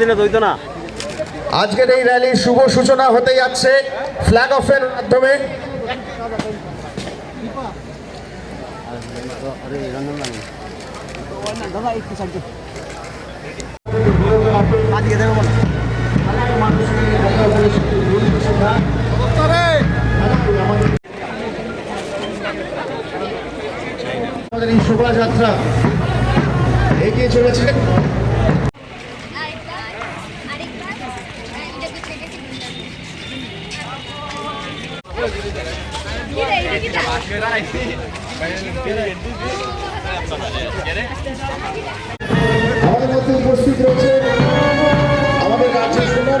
দিনে আজকের এই র্যালির শুভ সূচনা হতে যাচ্ছে ফ্ল্যাগ অফের মাধ্যমে। আমাদের এই শোভাযাত্রা এগিয়ে চলেছে। আমাদের মধ্যে উপস্থিত রয়েছে আমাদের রাজ্যের সুন্দর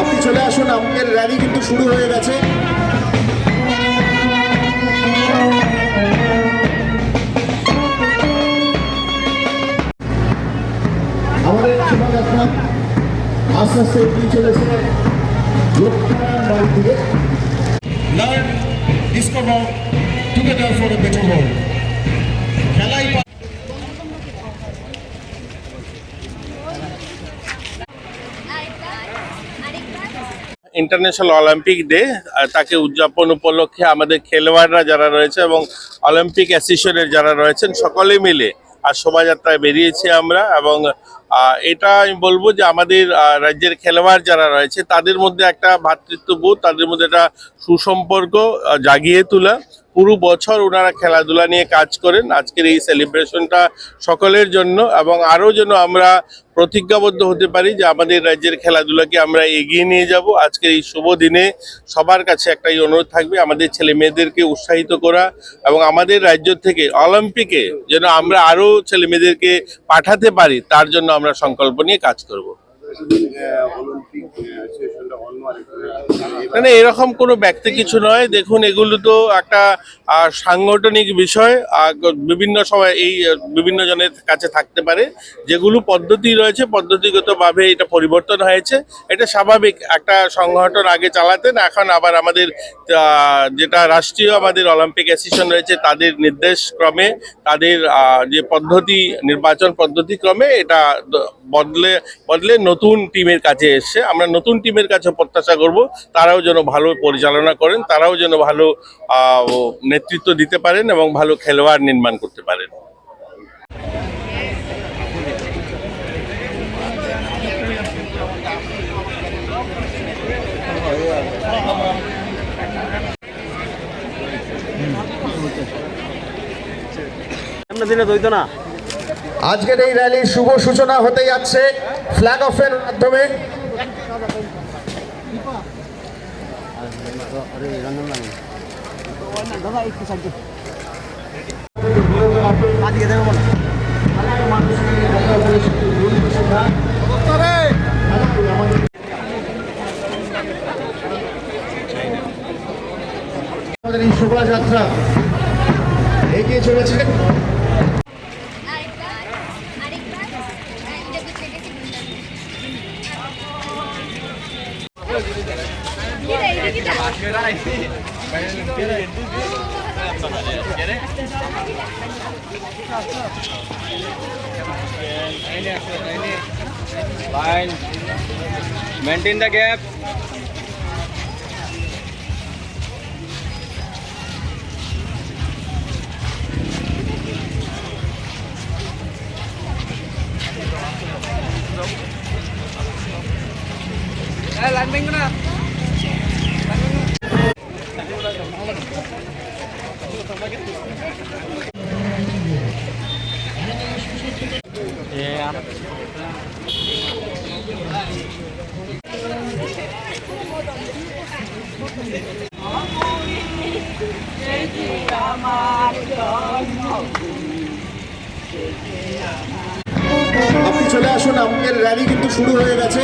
আপনি চলে আসুন, আমাদের র্যালি কিন্তু শুরু হয়ে গেছে। আমাদের শোভাযাত্রা আস্তে আস্তে এগিয়ে চলেছে খেলাই ইন্টারন্যাশনাল অলিম্পিক ডে তাকে উদযাপন উপলক্ষে আমাদের খেলোয়াড়রা যারা রয়েছে এবং অলিম্পিক অ্যাসোসিয়েশনের যারা রয়েছেন, সকলে মিলে আর শোভাযাত্রায় বেরিয়েছি আমরা এবং এটা আমি বলব যে আমাদের রাজ্যের খেলোয়াড় যারা রয়েছে, তাদের মধ্যে একটা ভাতৃত্ববোধ, তাদের মধ্যে একটা সুসম্পর্ক জাগিয়ে তোলা পুরো বছর ওনারা খেলাধুলা নিয়ে কাজ করেন। আজকের এই সেলিব্রেশনটা সকলের জন্য এবং আরও যেন আমরা প্রতিজ্ঞাবদ্ধ হতে পারি যে আমাদের রাজ্যের খেলাধুলাকে আমরা এগিয়ে নিয়ে যাব। আজকের এই শুভ দিনে সবার কাছে একটাই অনুরোধ থাকবে, আমাদের ছেলে মেয়েদেরকে উৎসাহিত করা এবং আমাদের রাজ্য থেকে অলিম্পিকে যেন আমরা আরও ছেলে মেয়েদেরকে পাঠাতে পারি, তার জন্য আমরা সংকল্প নিয়ে কাজ করব। মানে এরকম কোনো ব্যক্তি কিছু নয়। দেখুন, এগুলো তো একটা সাংগঠনিক বিষয়। বিভিন্ন সময় এই বিভিন্ন জনের কাছে থাকতে পারে। যেগুলো পদ্ধতি রয়েছে, পদ্ধতিগতভাবে এটা পরিবর্তন হয়েছে। এটা স্বাভাবিক একটা সংগঠন আগে চালাতেন, এখন আবার আমাদের যেটা রাষ্ট্রীয় আমাদের অলিম্পিক অ্যাসোসিয়েশন রয়েছে, তাদের নির্দেশ ক্রমে তাদের যে পদ্ধতি, নির্বাচন পদ্ধতি ক্রমে এটা বদলে বদলে নতুন টিমের কাছে এসছে আমরা নতুন টিমের কাছে প্রত্যাশা করব তারাও যেন ভালো পরিচালনা করেন তারাও যেন ভালো নেতৃত্ব দিতে পারেন এবং ভালো খেলোয়াড় নির্মাণ করতে পারেন। আজকের এই র্যালির শুভ সূচনা হতে যাচ্ছে। ফ্ল্যাগ অফের মাধ্যমে। আমাদের এই শোভাযাত্রা এগিয়ে চলেছে। কিরে Fine. Maintain the gap. Eh, landing na. আপনি চলে আসুন আমাদের র্যালি কিন্তু শুরু হয়ে গেছে।